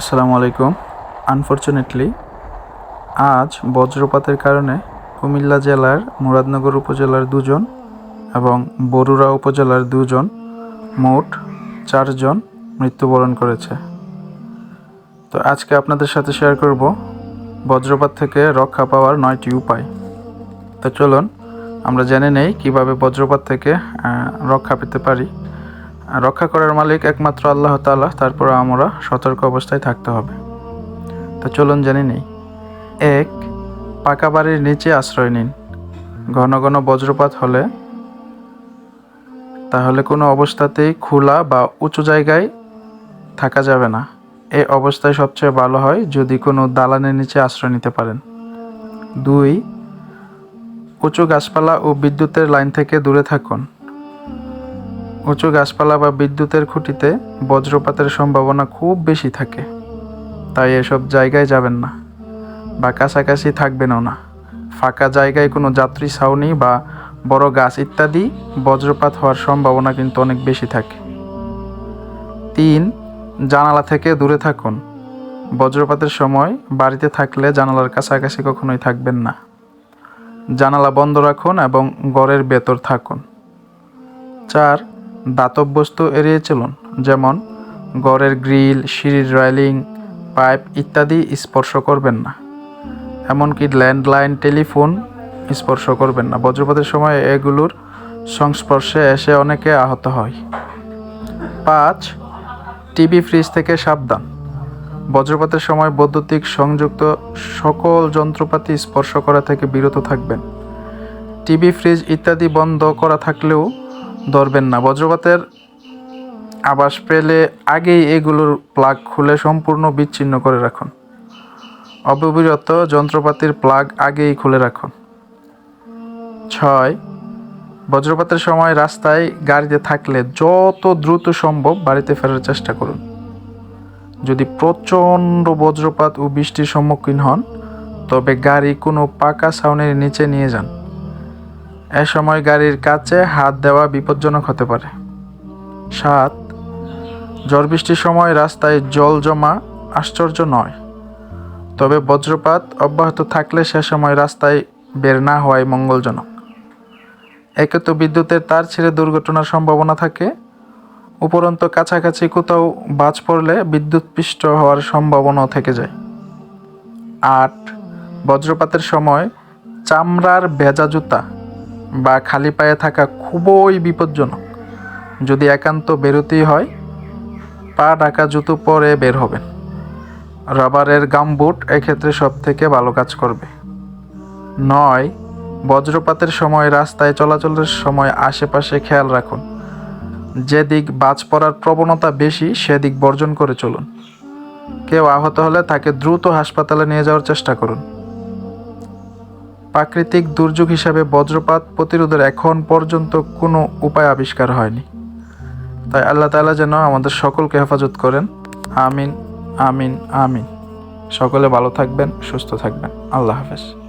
আসসালামু আলাইকুম। আনফর্চুনেটলি আজ বজ্রপাতের কারণে কুমিল্লা জেলার মুরাদনগর উপজেলার দুজন এবং বরুড়া উপজেলার দুজন মোট চারজন মৃত্যুবরণ করেছে। তো আজকে আপনাদের সাথে শেয়ার করব বজ্রপাত থেকে রক্ষা পাওয়ার নয়টি উপায়। তো চলুন, আমরা জেনে নেই কীভাবে বজ্রপাত থেকে রক্ষা পেতে পারি। রক্ষা করার মালিক একমাত্র আল্লাহ তাআলা তারপর আমরা সতর্ক অবস্থায় থাকতে হবে। তো চলুন জেনে নেই। এক, পাকা বাড়ির নিচে আশ্রয় নিন। ঘন ঘন বজ্রপাত হলে তাহলে কোনো অবস্থাতেই খোলা বা উঁচু জায়গায় থাকা যাবে না। এই অবস্থায় সবচেয়ে ভালো হয় যদি কোনো দালানের নিচে আশ্রয় নিতে পারেন। দুই, উঁচু গাছপালা ও বিদ্যুতের লাইন থেকে দূরে থাকুন। উঁচু গাছপালা বা বিদ্যুতের খুঁটিতে বজ্রপাতের সম্ভাবনা খুব বেশি থাকে। তাই এসব জায়গায় যাবেন না বা কাছাকাছি থাকবেনও না। ফাঁকা জায়গায় কোনো যাত্রী ছাউনি বা বড় গাছ ইত্যাদি বজ্রপাত হওয়ার সম্ভাবনা কিন্তু অনেক বেশি থাকে। তিন, জানালা থেকে দূরে থাকুন। বজ্রপাতের সময় বাড়িতে থাকলে জানালার কাছাকাছি কখনোই থাকবেন না। জানালা বন্ধ রাখুন এবং ঘরের ভেতর থাকুন। চার দাতব বস্তু এড়িয়ে চলুন, যেমন ঘরের গ্রিল, সিঁড়ির রেলিং পাইপ ইত্যাদি স্পর্শ করবেন না। এমনকি ল্যান্ডলাইন টেলিফোন স্পর্শ করবেন না। বজ্রপাতের সময় এগুলোর সংস্পর্শে এসে অনেকে আহত হয়। পাঁচ, টিভি ফ্রিজ থেকে সাবধান। বজ্রপাতের সময় বৈদ্যুতিক সংযুক্ত সকল যন্ত্রপাতি স্পর্শ করা থেকে বিরত থাকবেন। টিভি, ফ্রিজ ইত্যাদি বন্ধ করা থাকলেও ধরবেন না। বজ্রপাতের আবাস পেলে আগেই এগুলোর প্লাগ খুলে সম্পূর্ণ বিচ্ছিন্ন করে রাখুন। অব্যবহৃত যন্ত্রপাতির প্লাগ আগেই খুলে রাখুন। ছয়, বজ্রপাতের সময় রাস্তায় গাড়িতে থাকলে যত দ্রুত সম্ভব বাড়িতে ফেরার চেষ্টা করুন। যদি প্রচণ্ড বজ্রপাত ও বৃষ্টির সম্মুখীন হন, তবে গাড়ি কোনো পাকা ছাউনির নিচে নিয়ে যান। এ সময় গাড়ির কাছে হাত দেওয়া বিপজ্জনক হতে পারে। সাত ঝড় বৃষ্টির সময় রাস্তায় জল জমা আশ্চর্য নয়। তবে বজ্রপাত অব্যাহত থাকলে সে সময় রাস্তায় বের না হওয়াই মঙ্গলজনক। একে তো বিদ্যুতের তার ছিঁড়ে দুর্ঘটনার সম্ভাবনা থাকে। উপরন্ত কাছাকাছি কোথাও বাজ পড়লে বিদ্যুৎপৃষ্ট হওয়ার সম্ভাবনাও থেকে যায়। আট, বজ্রপাতের সময় চামড়ার ভেজা জুতা বা খালি পায়ে থাকা খুবই বিপজ্জনক। যদি একান্ত বেরোতেই হয়, পা ঢাকা জুতো পরে বের হবেন। রাবারের গামবুট এক্ষেত্রে সব থেকে ভালো কাজ করবে। নয়, বজ্রপাতের সময় রাস্তায় চলাচলের সময় আশেপাশে খেয়াল রাখুন। যেদিক বাজ পড়ার প্রবণতা বেশি, সেদিক বর্জন করে চলুন। কেউ আহত হলে তাকে দ্রুত হাসপাতালে নিয়ে যাওয়ার চেষ্টা করুন। প্রাকৃতিক দুর্যোগ হিসাবে বজ্রপাত প্রতিরোধের এখন পর্যন্ত কোনো উপায় আবিষ্কার হয়নি। তাই আল্লাহ তালা যেন আমাদের সকলকে হেফাজত করেন। আমিন আমিন আমিন। সকলে ভালো থাকবেন, সুস্থ থাকবেন। আল্লাহ হাফেজ।